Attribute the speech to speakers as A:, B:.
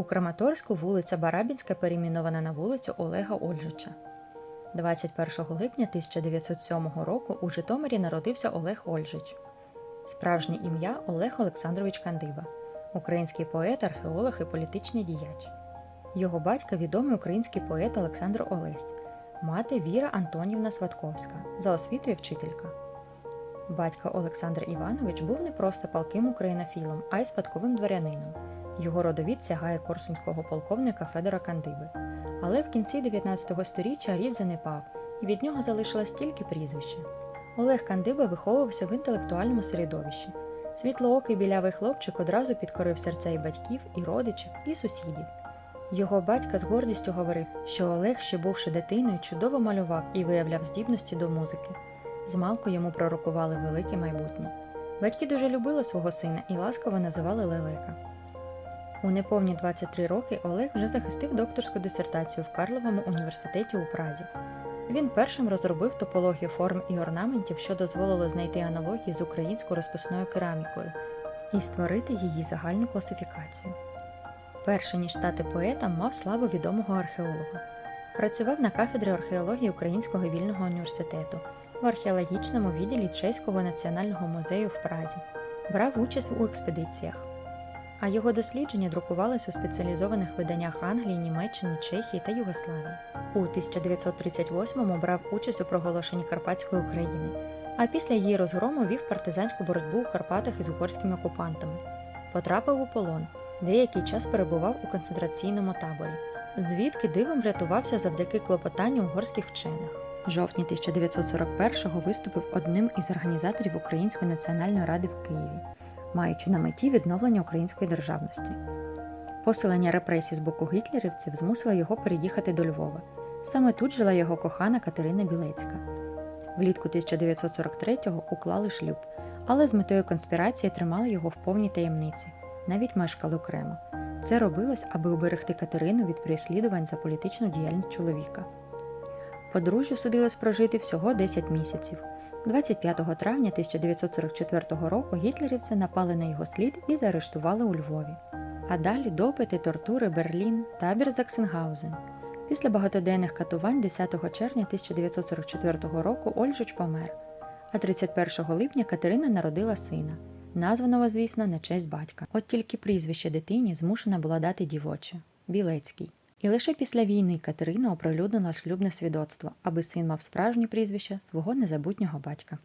A: У Краматорську вулиця Барабінська перейменована на вулицю Олега Ольжича. 21 липня 1907 року у Житомирі народився Олег Ольжич. Справжнє ім'я Олег Олександрович Кандиба, український поет, археолог і політичний діяч. Його батько відомий український поет Олександр Олесь, мати Віра Антонівна Сватковська, за освітою вчителька. Батько Олександр Іванович був не просто палким українофілом, а й спадковим дворянином. Його родовід сягає корсунського полковника Федора Кандиби. Але в кінці 19 століття рід занепав, і від нього залишилось тільки прізвище. Олег Кандиба виховувався в інтелектуальному середовищі. Світлоокий білявий хлопчик одразу підкорив серця і батьків, і родичів, і сусідів. Його батько з гордістю говорив, що Олег, ще бувши дитиною, чудово малював і виявляв здібності до музики. Змалку йому пророкували велике майбутнє. Батьки дуже любили свого сина і ласково називали Лелека. У неповні 23 роки Олег вже захистив докторську дисертацію в Карловому університеті у Празі. Він першим розробив топологію форм і орнаментів, що дозволило знайти аналогії з українською розписною керамікою і створити її загальну класифікацію. Перше ніж стати поетом, мав славу відомого археолога. Працював на кафедрі археології Українського вільного університету в археологічному відділі Чеського національного музею в Празі, брав участь у експедиціях. А його дослідження друкувались у спеціалізованих виданнях Англії, Німеччини, Чехії та Югославії. У 1938-му брав участь у проголошенні Карпатської України, а після її розгрому вів партизанську боротьбу у Карпатах із угорськими окупантами. Потрапив у полон, деякий час перебував у концентраційному таборі, звідки дивом врятувався завдяки клопотанню угорських вчених. Жовтні 1941-го виступив одним із організаторів Української національної ради в Києві маючи на меті відновлення української державності. Посилення репресій з боку гітлерівців змусило його переїхати до Львова. Саме тут жила його кохана Катерина Білецька. Влітку 1943-го уклали шлюб, але з метою конспірації тримали його в повній таємниці, навіть мешкали окремо. Це робилось, аби уберегти Катерину від переслідувань за політичну діяльність чоловіка. Подружжю судилось прожити всього 10 місяців. 25 травня 1944 року гітлерівці напали на його слід і заарештували у Львові. А далі допити, тортури, Берлін, табір Заксенгаузен. Після багатоденних катувань 10 червня 1944 року Ольжич помер, а 31 липня Катерина народила сина, названого, звісно, на честь батька. От тільки прізвище дитині змушена була дати дівоче Білецький. І лише після війни Катерина оприлюднила шлюбне свідоцтво, аби син мав справжнє прізвище свого незабутнього батька.